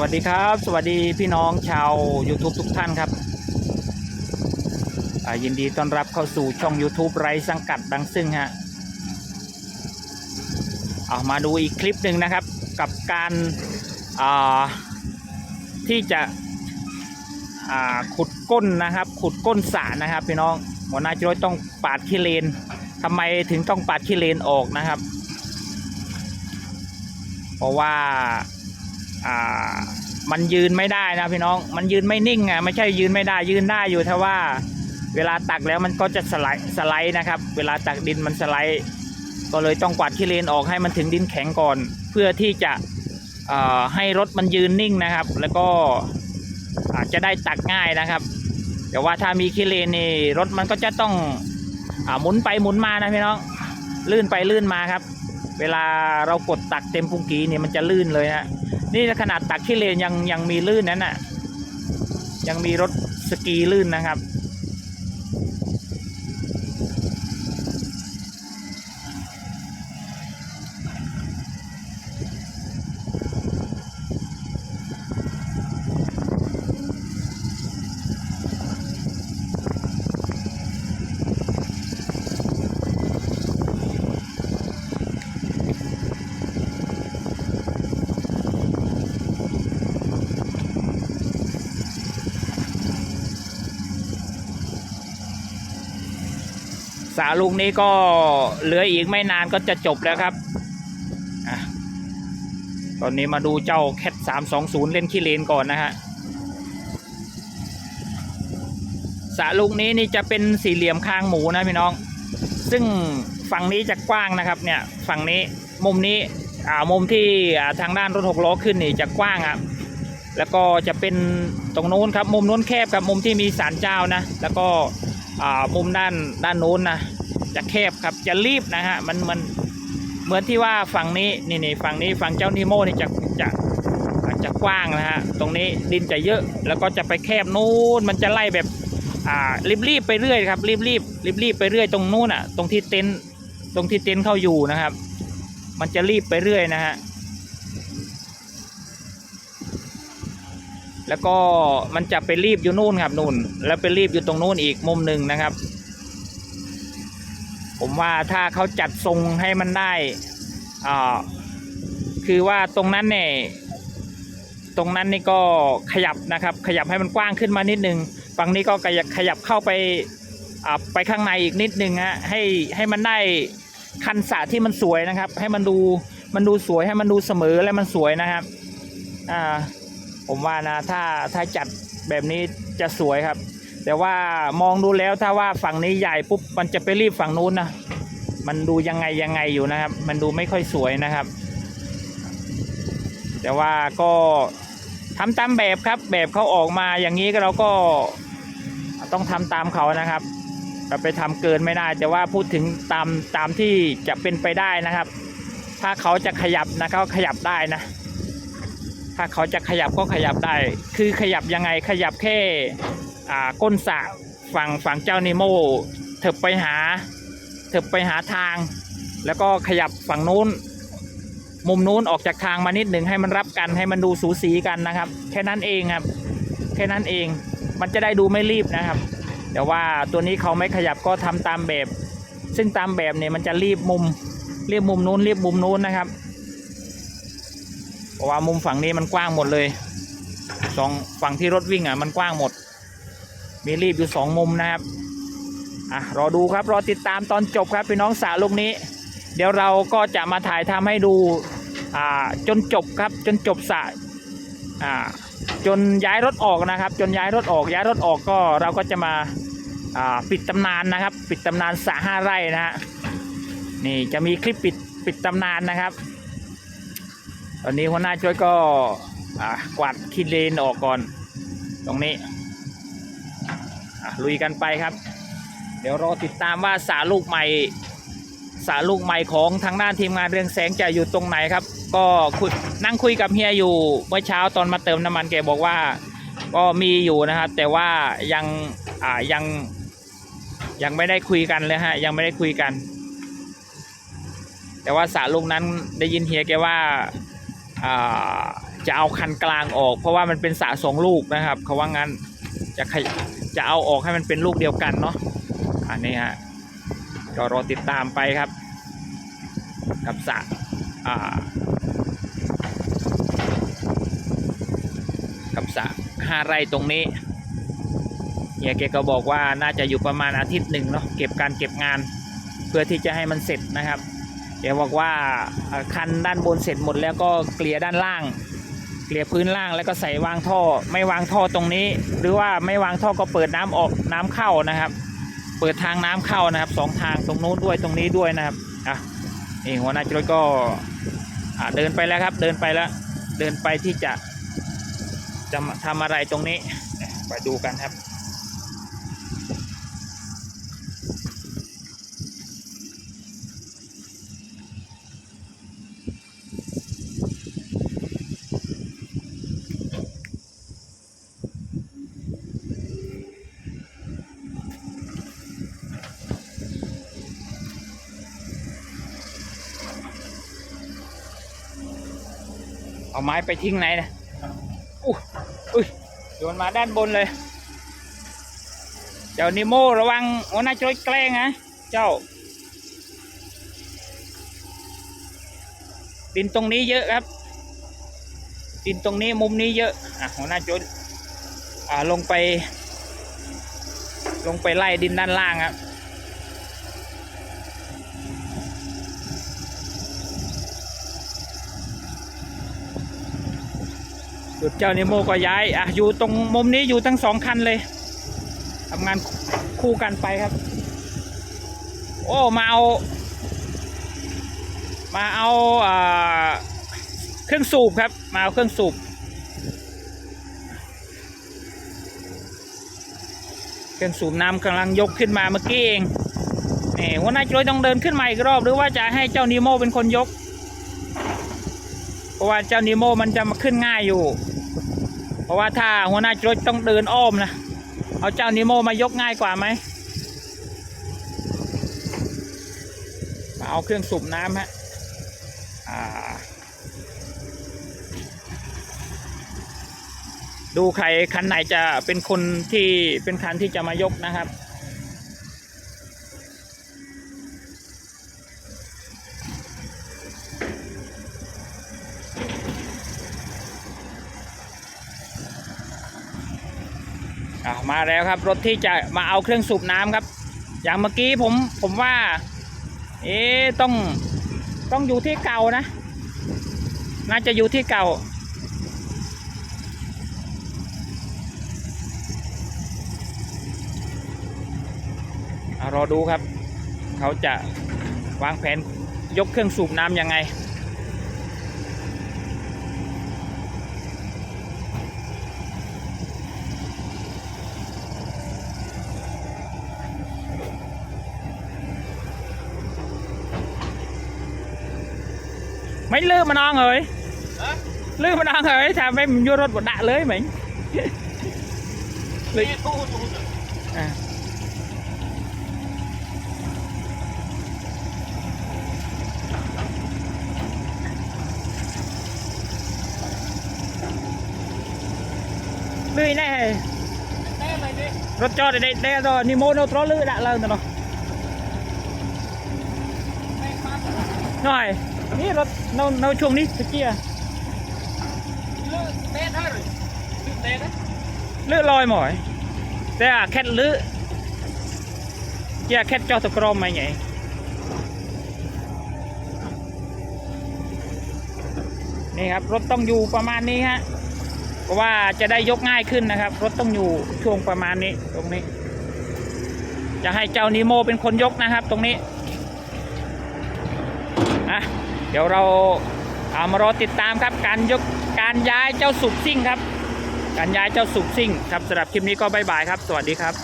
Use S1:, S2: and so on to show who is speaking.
S1: วัสดีครับ สวัสดีพี่น้องชาว YouTube ทุกท่านครับยินดีต้อนรับเข้าสู่ช่อง YouTube ไรสังกัดดังซึ่งฮะเอามาดูอีกคลิปหนึ่งนะครับ กับการาที่จะขุดก้นนะครับ ขุดก้นสระนะครับ พี่น้องหัวหน้าจรวยต้องปาดขี้เลนทำไมถึงต้องปาดขี้เลนออกนะครับ เพราะว่า อ่ามันยืนไม่ได้นะพี่น้อง มันยืนไม่นิ่งอะไม่ใช่ยืนไม่ได้ยืนได้อยู่แต่ว่า เวลาตักแล้วมันก็จะสไลด์สไลด์นะครับ เวลาตักดินมันสไลด์ ก็เลยต้องกวาดขี้เลนออกให้มันถึงดินแข็งก่อน เพื่อที่จะให้รถมันยืนนิ่งนะครับ แล้วก็อาจจะได้ตักง่ายนะครับ แต่ว่าถ้ามีขี้เลนนี่รถมันก็จะต้องอหมุนไปหมุนมานะพี่น้องลื่นไปลื่นมาครับ เวลาเรากดตักเต็มพุงกีเนี่ยมันจะลื่นเลยนะ นี่ขนาดตักขี้เลนยังยังมีลื่นนั้นน่ะ ยังมีรถสกีลื่นนะครับ สาลูกนี้ก็เหลืออีกไม่นานก็จะจบแล้วครับอตอนนี้มาดูเจ้าแคทสามสองศูนย์เล่นขี้เลนก่อนนะฮะสาลูกนี้นี่จะเป็นสี่เหลี่ยมคางหมูนะพี่น้อง ซึ่งฝั่งนี้จะกว้างนะครับเนี่ยฝั่งนี้มุมนี้อ่ามุมที่อ่าทางด้านรถหกล้อขึ้นนี่จะกว้างอะแล้วก็จะเป็นตรงนู้นครับมุมนู้นแคบครับมุมที่มีศาลเจ้านะ แล้วก็ มุมด้านด้านนู้นนะจะแคบครับจะรีบนะฮะมันมันเหมือนที่ว่าฝั่งนี้นี่นี่ฝั่งนี้ฝั่งเจ้านิโมนี่จะจะจะกว้างนะฮะตรงนี้ดินจะเยอะแล้วก็จะไปแคบนู้นมันจะไล่แบบอ่ารีบรีบๆไปเรื่อยครับรีบรีบรีบรีบๆไปเรื่อยตรงนู้นอะตรงที่เต็นท์ตรงที่เต็นท์เข้าอยู่นะครับ มันจะรีบไปเรื่อยนะฮะ แล้วก็มันจะไปรีบอยู่นู่นครับนู่น แล้วไปรีบอยู่ตรงนู้นอีกมุมหนึ่งนะครับ ผมว่าถ้าเขาจัดทรงให้มันได้อ่าคือว่าตรงนั้นเนี่ยตรงนั้นนี่ก็ขยับนะครับ ขยับให้มันกว้างขึ้นมานิดนึงฝั่งนี้ก็ขยับขยับเข้าไปอ่าไปข้างในอีกนิดนึงฮะให้ให้มันได้คันสะที่มันสวยนะครับ ให้มันดูมันดูสวยให้มันดูเสมอและมันสวยนะครับอ่า ผมว่านะถ้าถ้าจัดแบบนี้จะสวยครับ แต่ว่ามองดูแล้วถ้าว่าฝั่งนี้ใหญ่ปุ๊บมันจะไปรีบฝั่งนู้นนะมันดูยังไงยังไงอยู่นะครับ มันดูไม่ค่อยสวยนะครับ แต่ว่าก็ทำตามแบบครับ แบบเขาออกมาอย่างนี้ก็เราก็ต้องทำตามเขานะครับเราไปทำเกินไม่ได้แต่ว่าพูดถึงตามตามที่จะเป็นไปได้นะครับ ถ้าเขาจะขยับนะเขาขยับได้นะ ถ้าเขาจะขยับก็ขยับได้ คือขยับยังไงขยับแค่อ่าก้นสะฝั่งฝั่งเจ้านิโมเถิบไปหาเถิบไปหาทาง แล้วก็ขยับฝั่งนู้น มุมนู้นออกจากทางมานิดหนึ่งให้มันรับกันให้มันดูสูสีกันนะครับ แค่นั้นเองครับ แค่นั้นเองมันจะได้ดูไม่รีบนะครับ แต่ว่าตัวนี้เขาไม่ขยับก็ทำตามแบบ ซึ่งตามแบบเนี่ยมันจะรีบมุมรีบมุมนู้นรีบมุมนู้นนะครับ เพราะว่ามุมฝั่งนี้มันกว้างหมดเลยสองฝั่งที่รถวิ่งอะมันกว้างหมด มีรีบอยู่สองมุมนะครับอะรอดูครับรอติดตามตอนจบครับพี่น้องสาลูกนี้ เดี๋ยวเราก็จะมาถ่ายทำให้ดูอ่าจนจบครับจนจบสะอ่าจนย้ายรถออกนะครับ จนย้ายรถออกย้ายรถออกก็เราก็จะมาอ่าปิดตำนานนะครับ ปิดตำนานสะห้าไร่นะฮะนี่จะมีคลิปปิดปิดตำนานนะครับ ตอนนี้หัวหน้าช่วยก็กวาดขี้เลนออกก่อน ตรงนี้ลุยกันไปครับ เดี๋ยวรอติดตามว่าสาลูกใหม่สาลูกใหม่ของทางด้านทีมงานเรืองแสงจะอยู่ตรงไหนครับ ก็คุยนั่งคุยกับเฮียอยู่เมื่อเช้าตอนมาเติมน้ำมันแกบอกว่า ก็มีอยู่นะครับ แต่ว่ายังอ่ายังยังไม่ได้คุยกันเลยฮะยังไม่ได้คุยกัน แต่ว่าสาลูกนั้นได้ยินเฮียแกว่า จะเอาคันกลางออก เพราะว่ามันเป็นสะสองลูกนะครับเขาว่างั้นจะจะเอาออกให้มันเป็นลูกเดียวกันเนาะอันนี้ฮะก็รอติดตามไปครับ กับสะอ่ากับสะห้าไร่ตรงนี้เฮียแกก็บอกว่าน่าจะอยู่ประมาณอาทิตย์หนึ่งเนาะเก็บการเก็บงาน เพื่อที่จะให้มันเสร็จนะครับ กบอกว่าคันด้านบนเสร็จหมดแล้วก็เกลี่ยด้านล่าง เกลี่ยพื้นล่างแล้วก็ใส่วางท่อ ไม่วางท่อตรงนี้ หรือว่าไม่วางท่อก็เปิดน้ำออกน้ำเข้านะครับ เปิดทางน้ำเข้านะครับสองทางตรงนู้นด้วยตรงนี้ด้วยนะครับอะนี่หัวหน้าจรวดก็เดินไปแล้วครับ เดินไปแล้วเดินไปที่จะจะมาทำอะไรตรงนี้ไปดูกันครับ เอาไม้ไปทิ้งไหนนะอู้อุ้ยโยนมาด้านบนเลย เจ้านิโมระวังหัวหน้าจอยแกล้งนะเจ้า ดินตรงนี้เยอะครับ ดินตรงนี้มุมนี้เยอะ อะหัวหน้าจอยอ่าลงไป ลงไปไล่ดินด้านล่างครับ จุดเจ้านิโมก็ย้ายอะอยู่ตรงมุมนี้อยู่ทั้งสองคันเลยทำงานคู่กันไปครับ โอ้มาเอา มาเอาอ่าเครื่องสูบครับ มาเอาเครื่องสูบ เครื่องสูบน้ำกำลังยกขึ้นมาเมื่อกี้เองนี่หัวหน้าจุ้ยต้องเดินขึ้นมาอีกรอบหรือว่าจะให้เจ้านิโมเป็นคนยก เพราะว่าเจ้านิโมมันจะมาขึ้นง่ายอยู่ เพราะว่าถ้าหัวหน้าจุดต้องเดินอ้อมนะ เอาเจ้านิโมมายกง่ายกว่าไหมมาเอาเครื่องสูบน้ำฮะดูใครคันไหนจะเป็นคนที่เป็นคันที่จะมายกนะครับ อะมาแล้วครับ รถที่จะมาเอาเครื่องสูบน้ำครับ อย่างเมื่อกี้ผมผมว่า เอ๊ต้องต้องอยู่ที่เก่านะ น่าจะอยู่ที่เก่าอะรอดูครับ เขาจะวางแผนยกเครื่องสูบน้ำยังไง mấy lư mà non rồi? Lư mà non rồi thà mấy mình vô rốt một đạ lưới mình. Lư-
S2: Nghe thu thu thu.
S1: à. lưới này rốt cho đây đây rồi ni mô nó lưới đã lên rồi
S2: Mày phát.
S1: หน่ นี่รถเราเราช่วงนี้ตะเกีย
S2: Lỡ té thôi rồi. Lỡ té đấy.
S1: เลือดลอยหมอยแต่แค่ลือเกียแค่จอตะกรมมาไงนี่ครับรถต้องอยู่ประมาณนี้ฮะเพราะว่าจะได้ยกง่ายขึ้นนะครับ รถต้องอยู่ช่วงประมาณนี้ตรงนี้ จะให้เจ้านีโมเป็นคนยกนะครับ ตรงนี้อะ ดี๋ยวเราเอามารอติดตามครับการยกการย้ายเจ้าสุกซิ่งครับ การย้ายเจ้าสุกซิ่งครับสำหรับคลิปนี้ก็บายบายครับ สวัสดีครับ